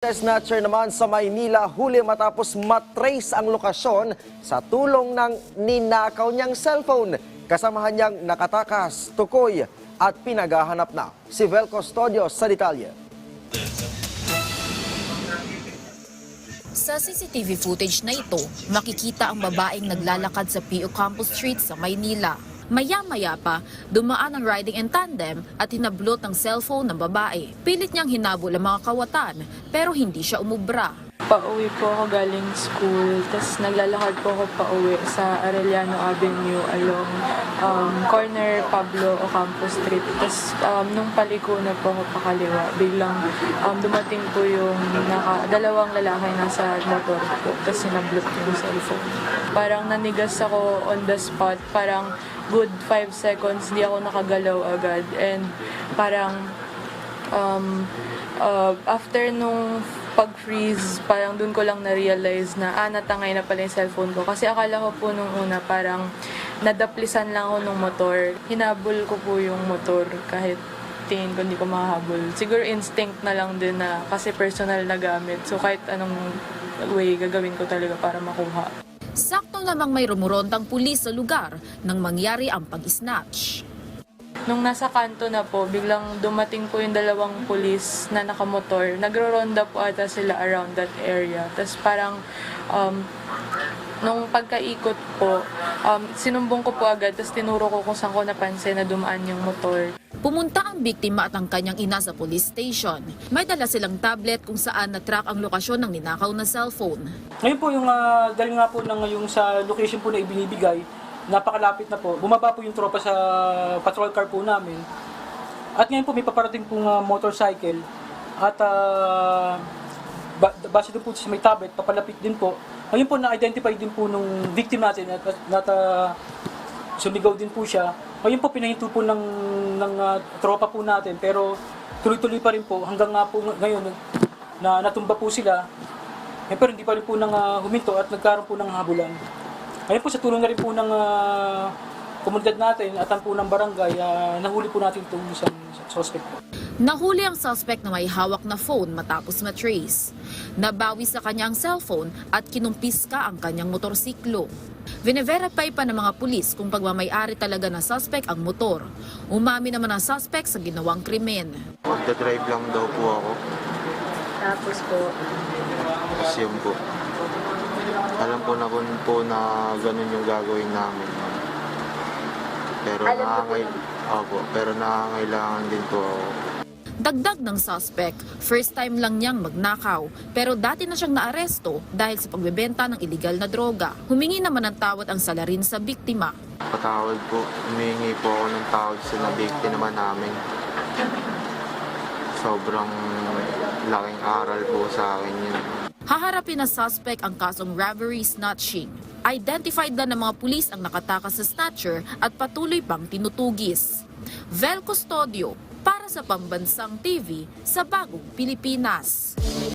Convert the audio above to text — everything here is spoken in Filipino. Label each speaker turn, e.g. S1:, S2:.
S1: Snatcher naman sa Maynila huli matapos matrace ang lokasyon sa tulong ng ninakaw niyang cellphone. Kasamahan niyang nakatakas, tukoy at pinagahanap na. Si Vel Custodio sa detalye.
S2: Sa CCTV footage na ito, makikita ang babaeng naglalakad sa PO Campus Street sa Maynila. Maya-maya pa, dumaan ang riding in tandem at hinablot ang cellphone ng babae. Pilit niyang hinabol ang mga kawatan pero hindi siya umubra.
S3: Pauwi po ako galing school, tapos naglalakad po ako pauwi sa Arellano Avenue along um, corner Pablo Ocampo Street. Tapos um, nung paliko na po ako pakaliwa, biglang um, dumating po yung naka, dalawang lalaki nasa motor ko, tapos sinablot yung cellphone. Parang nanigas ako on the spot, parang good 5 seconds, di ako nakagalaw agad. And parang um, uh, after nung pag-freeze, parang dun ko lang na-realize na, ah, natangay na pala yung cellphone ko. Kasi akala ko po nung una, parang nadaplisan lang ako nung motor. Hinabol ko po yung motor kahit tingin ko hindi ko mahabol. Siguro instinct na lang din na kasi personal na gamit. So kahit anong way gagawin ko talaga para makuha.
S2: Sakto namang may rumorontang pulis sa lugar nang mangyari ang pag-snatch.
S3: Nung nasa kanto na po, biglang dumating po yung dalawang pulis na nakamotor. Nagro-ronda po ata sila around that area. Tapos parang um, nung pagkaikot po, um, sinumbong ko po agad, tapos tinuro ko kung saan ko napansin na dumaan yung motor.
S2: Pumunta ang biktima at ang kanyang ina sa police station. May dala silang tablet kung saan na-track ang lokasyon ng ninakaw na cellphone.
S4: Ngayon po yung uh, dahil nga po ng yung sa location po na ibinibigay, napakalapit na po. Bumaba po yung tropa sa patrol car po namin. At ngayon po may paparating pong uh, motorcycle at uh, ba- base din po sa may tablet, papalapit din po. Ngayon po na-identify din po nung victim natin at, at, uh, sumigaw din po siya. Ngayon po pinahinto po ng, ng uh, tropa po natin pero tuloy-tuloy pa rin po hanggang nga po ngayon na natumba po sila eh, pero hindi pa rin po nang ah, huminto at nagkaroon po ng habulan. Ngayon po sa tulong na rin po ng ah, komunidad natin at ang po ng barangay, ah, nahuli po natin itong isang suspect po.
S2: Nahuli ang suspect na may hawak na phone matapos matrace. Nabawi sa kanyang cellphone at kinumpiska ang kanyang motorsiklo. Vineverify pa ng mga pulis kung pagmamayari talaga ng suspect ang motor. Umami naman ang suspect sa ginawang krimen.
S5: Magdadrive lang daw po ako.
S3: Tapos po,
S5: Tapos yun po. Alam ko na po, po na ganun yung gagawin namin. Pero nakangay... Opo, pero nakangailangan din po ako.
S2: Dagdag ng suspect, first time lang niyang magnakaw pero dati na siyang naaresto dahil sa pagbebenta ng illegal na droga. Humingi naman ng tawad ang salarin sa biktima.
S5: Patawad po, humingi po ako ng tawad sa nabikti naman namin. Sobrang laking aral po sa akin yun.
S2: Haharapin na suspect ang kasong robbery snatching. Identified na ng mga pulis ang nakatakas sa snatcher at patuloy pang tinutugis. Vel Custodio sa Pambansang TV sa Bagong Pilipinas.